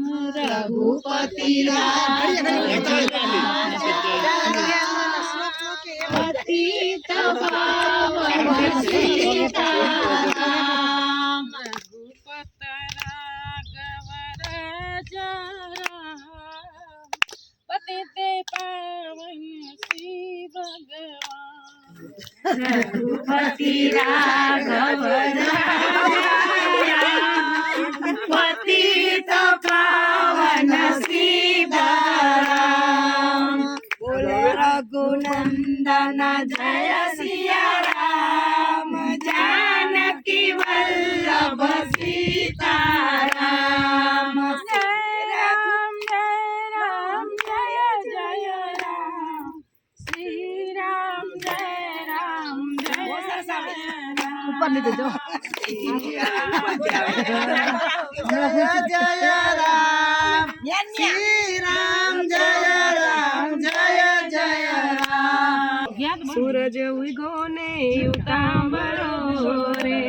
રઘુપતિ પતિત પાવન સીતારામ રઘુપત રાઘવ રાજા પતિ તે પાવન શ્રી ભગવાન રઘુપતિ રાઘવ પતિત પાવન સીતારામ બોલ રઘુનંદન જય સિયા રામ જાનકી વલ્લભ સીતારામ. રામ રામ જય જય રામ. શ્રી રામ જય રામ જય જય ઉપર લીધો જો. જય રામ શ્રી રામ જય રામ જય જય રામ સૂરજ ઉગો ને ઉતાંબળો રે.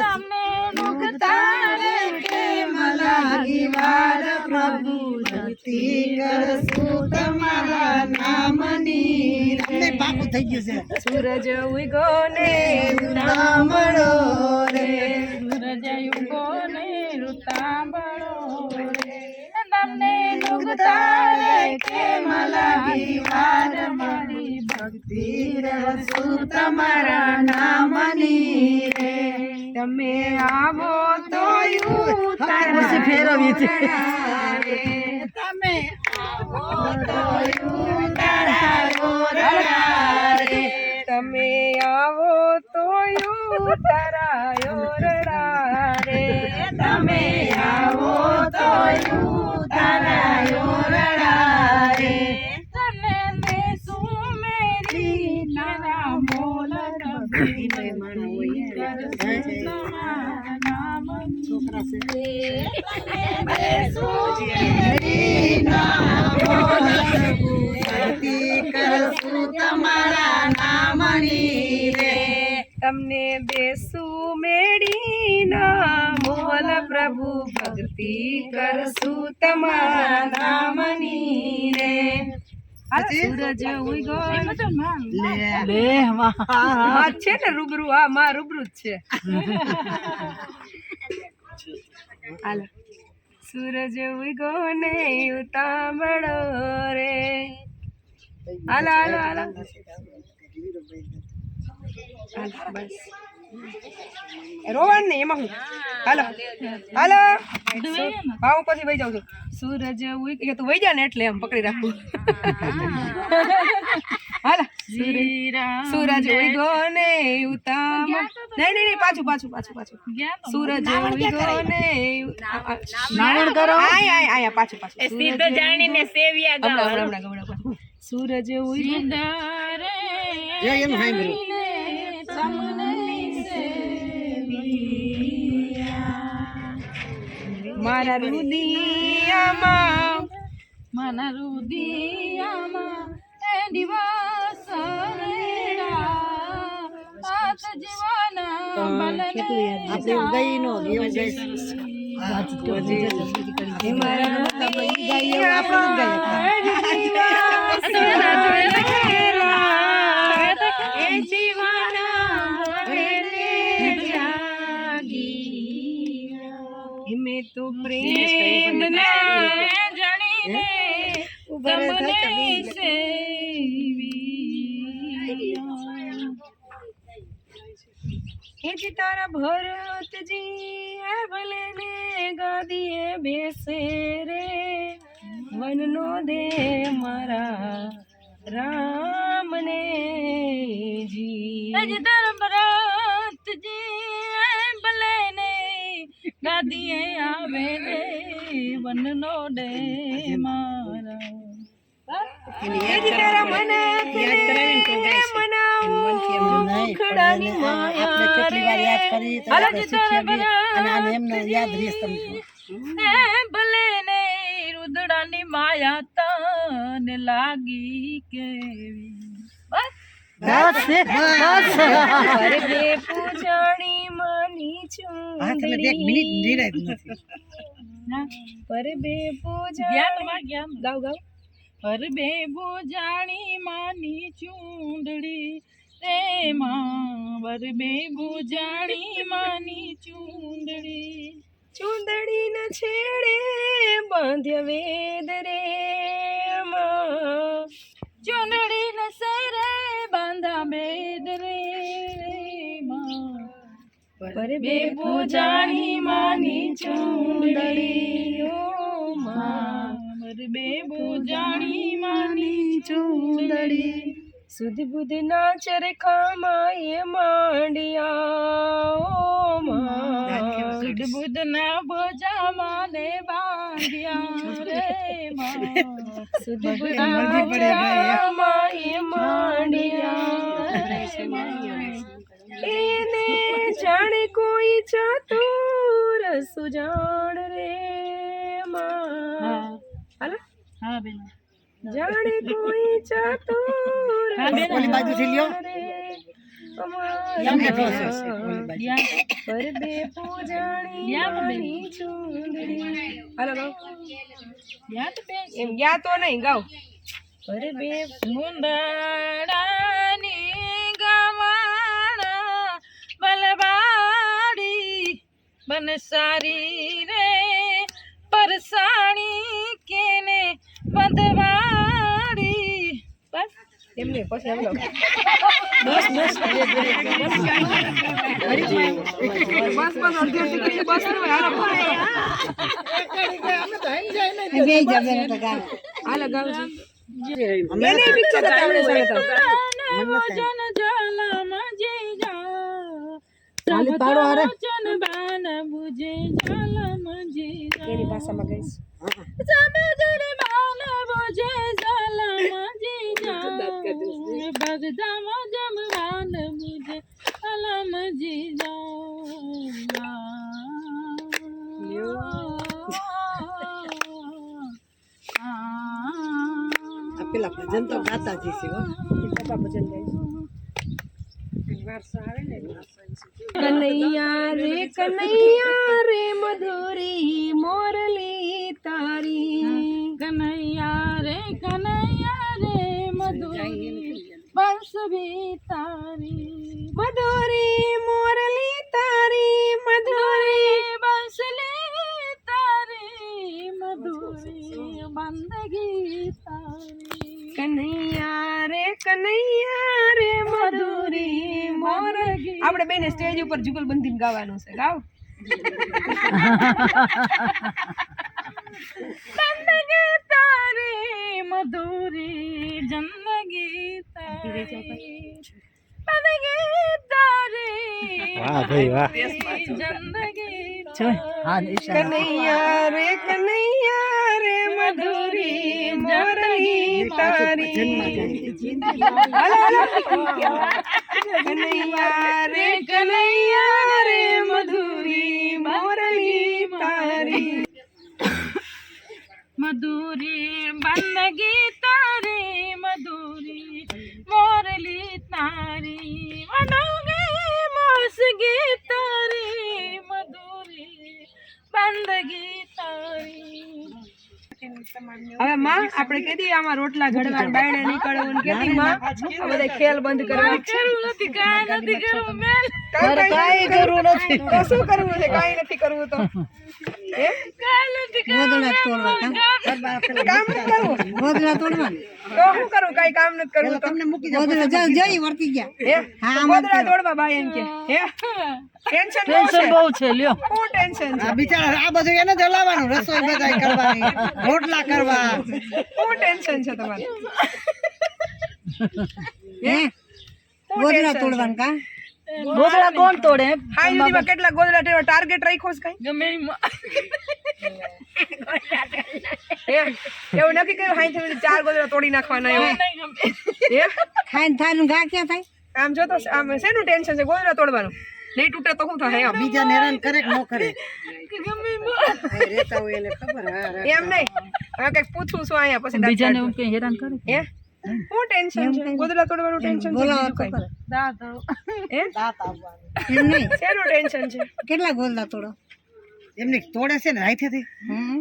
તમને મુખ તારે કેમ લાગી વાર પ્રભુ ભક્તિ કરશું તમારા નામની. રે થઈ ગયું છે. સૂરજ ઉગો ને સાંભળો રે. સૂરજ ઉગો ને ઉતાંબળો રે. તમને મુખ કે કેમ વાર મારી ભક્તિ રસુ તમારા નામની રે. તમે આવો તો પછી ફેરવી છે તમે આવો તો તારાયો રડા રે તમે આવો તો ઉતારાયો રડા રે તને બેસું મેરી નાના મોલ તમારા નામ છોકરા છે. તમને બેસું મેળીના મોલ પ્રભુ ભક્તિ કરશું તમારા નામની રે. સૂરજ ઉગો લે. હા છે ને રૂબરૂ હા માં રૂબરૂ જ છે. હાલો. સૂરજ ઉગો ને ઉતામળો રે. હાલો હાલો હાલો. હાલો બસ. રોવાનું ને એમાં હું. હાલો. હાલો. હા હું પછી વહી જાઉં છું. સૂરજ ઉઈ એ તો વહી જા ને એટલે એમ પકડી રાખું. હાલો. સૂરજ ઉગો ને ઉતામ. નહીં નહીં નહીં પાછું પાછું પાછું પાછું. સૂરજ ઉગો ને નાવણ કરો. આય આય આય પાછું પાછું. સીધો જાણીને સેવ્યા હમણાં હમણાં હમણાં. સૂરજ ઉગો જો એમ સાંભળ્યું. મારા રુદિયામાં મારા રુદિયામાં એ દિવસ રેડા આત જીવાના આપણે ગઈ સેવી તારા ભરતજી એ ભલે ને ગાદીએ બેસે રે. વનનો દે મારા રામને જી. તારા ભરતજી એ ભલે ને ગાદીએ આવે રે. વનનો દે મારા. તારા મન યાદ આપણે કેટલી વાર યાદ કરી તો આપણે શીખીએ અને આને એમને યાદ રહીશ તમને ભલે ને રુદડાની માયા તન લાગી કેવી. બસ. છે, બસ. અરે બે પૂજાણી માની તમે એક મિનિટ ચૂંદડી. નિરાશ નથી. પરબે પૂજા ગાવ ગાવ. પરબે બુજાણી માની ચૂંદડી. માં પરબે ભુજાણી માની ચૂંદડી. ચૂંદડી ના છેડે બાંધ્ય વેદ રે ચૂંદડી ના સરે બાંધા બેદ રે માં. પરબે પૂજાણી માની ચૂંદડી. ઓ માં. પરબે ભુજાણી માની ચૂંદડી. સુધ બુધ નાચ રેખામાં એ માંડિયા સુધ બુધ ના બોજા માને બાંધ્યા રે માં. સુધ બુધ નાચમાં એ માંડિયા એને જાણે કોઈ ચાતુર સુજાણ રે માં. હાલો? હા બેન. જાણે કોઈ ચતુર ઓલી બાજુ. થી લ્યો એમ ગયા તો નહીં ગાઉ પરબે મુંદડાની ગવાણા બલવાડી બન સારી બસ એમ નહીં પછી એમ ગાઓ બસ. બસ અડધી અડધી કેટલી બસ હાલો. ગાઓ જી. અમે પિક્ચર બતાવડે છે કેની ભાષામાં ગઈશ. બુજે જલમાં જે જા બગદામાં જમવાન બુજે જલમ જે જા આ પેલા ભજન તો ગાતા જ છે કનૈયા રે કનૈયા રે, મધુરી મોરલી બંસ તારી મધુરી મોરલી તારી મધુરી બંસલી તારી મધુરી બંદગી તારી કનૈયા રે કનૈયા રે મધુરી મોરલી આપણે બેને સ્ટેજ ઉપર જુગલબંધી ગાવાનું છે ગાવ બંદગી તારી મધુરી જિંદગી તારી બંદગી તારી વાહ ભાઈ વાહ જિંદગી હા ઈશા કનૈયા રે કનૈયા રે મધુરી મોરલી તારી હાલો, હાલો. કનૈયા રે કનૈયા રે મધુરી મોરલી મધુરી બંદગી તારી મધુરી મોરલી તારી મધુરી મોસગી તારી મધુરી બંદગી તારી હવે માં આપણે કેદી આમાં રોટલા ઘડવા બાયણે નીકળવું કેદી માં આ બધા ખેલ બંધ કરવા. કરવું નથી કાંઈ નથી કરવું મેલ. કાંઈ કરવું નથી. તો શું કરવું છે? કાંઈ નથી કરવું તો. હે? કાંઈ નથી ગોદડા તોડવા કામ નથી કરવું. ગોદડા તોડવા તો હું કરું? કાંઈ કામ નથી કરવું તમને મૂકી દો ગોદડા જઈ જઈ વર્તી ગયા. હા? ગોદડા તોડવા બાય એમ કે. હે? ટેન્શન ટેન્શન બહુ છે લ્યો. શું ટેન્શન આ બિચારા આ બધું એને જ હલાવવાનું રસોઈ બધાય કરવાની. રોટલા કરવા. શું ટેન્શન છે તમારે. હે? ગોદડા તોડવાનું કા? ગોદડા કોણ તોડે? હા યુદીમાં કેટલા ગોદડા તોડવા ટાર્ગેટ રાખ્યો છે કઈ? ગમે એવું નક્કી કર્યું? હાઈ થઈને ચાર ગોદડા તોડી નાખવાના એવું? ખાઈ થાય ઘા ક્યાં થાય? આમ જો તો આમ શેનું ટેન્શન છે? ગોદડા તોડવાનું. નહીં તૂટે તો શું થાય? બીજા હેરાન કરે કે ન કરે? ગમે રહેતા હોય એને ખબર. એમ નહીં. હવે કંઈક પૂછું છું અહીંયા પછી બીજાને હું કઈ હેરાન કરું હે? શું ટેન્શન છે? ગોદડા તોડવાનું ટેન્શન છે? તો એમ નહીં? શેનું ટેન્શન છે? કેટલા ગોદડા તોડો? એમને તોડે છે ને હાથેથી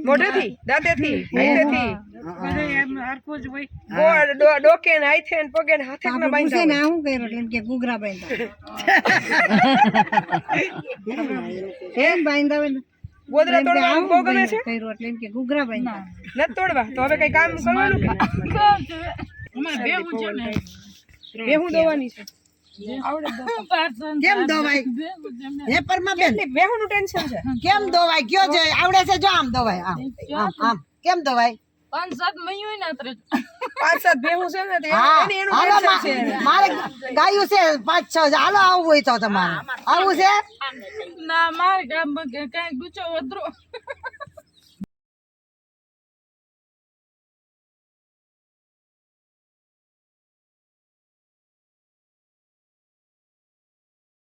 મોઢેથી? દાંતેથી? હાથેથી બધે એમ હરખું જ હોય. ડોકે ને હાથે ને પગે ને હાથે ના બાંધ્યા ને હું કર્યું એટલે એમ કે ગુગરા બાંધા એમ બાંધા હોય ને. ગોદરા તોડવા આમ બહુ ગમે છે? કર્યું એટલે એમ કે ગુગરા બાંધા ન. તોડવા. તો હવે કઈ કામ કરવાનું કે? અમારે બેવું છે ને. બેહું દોવાની છે. કેમ. હે ટેન્શન છે? દોવાય કયો છે આવડે છે જો આમ દોવાય આમ. આમ કેમ દોવાય પાંચ સાત મહિયું ને અત્રે પાંચ સાત બેહું છે ને એની એનું ટેન્શન છે. મારે ગાયું છે પાંચ છ હાલો આવવું હોય તો તમારે. આવું છે? ના મારે ગામમાં કે કાંઈ ગુચો વધરો.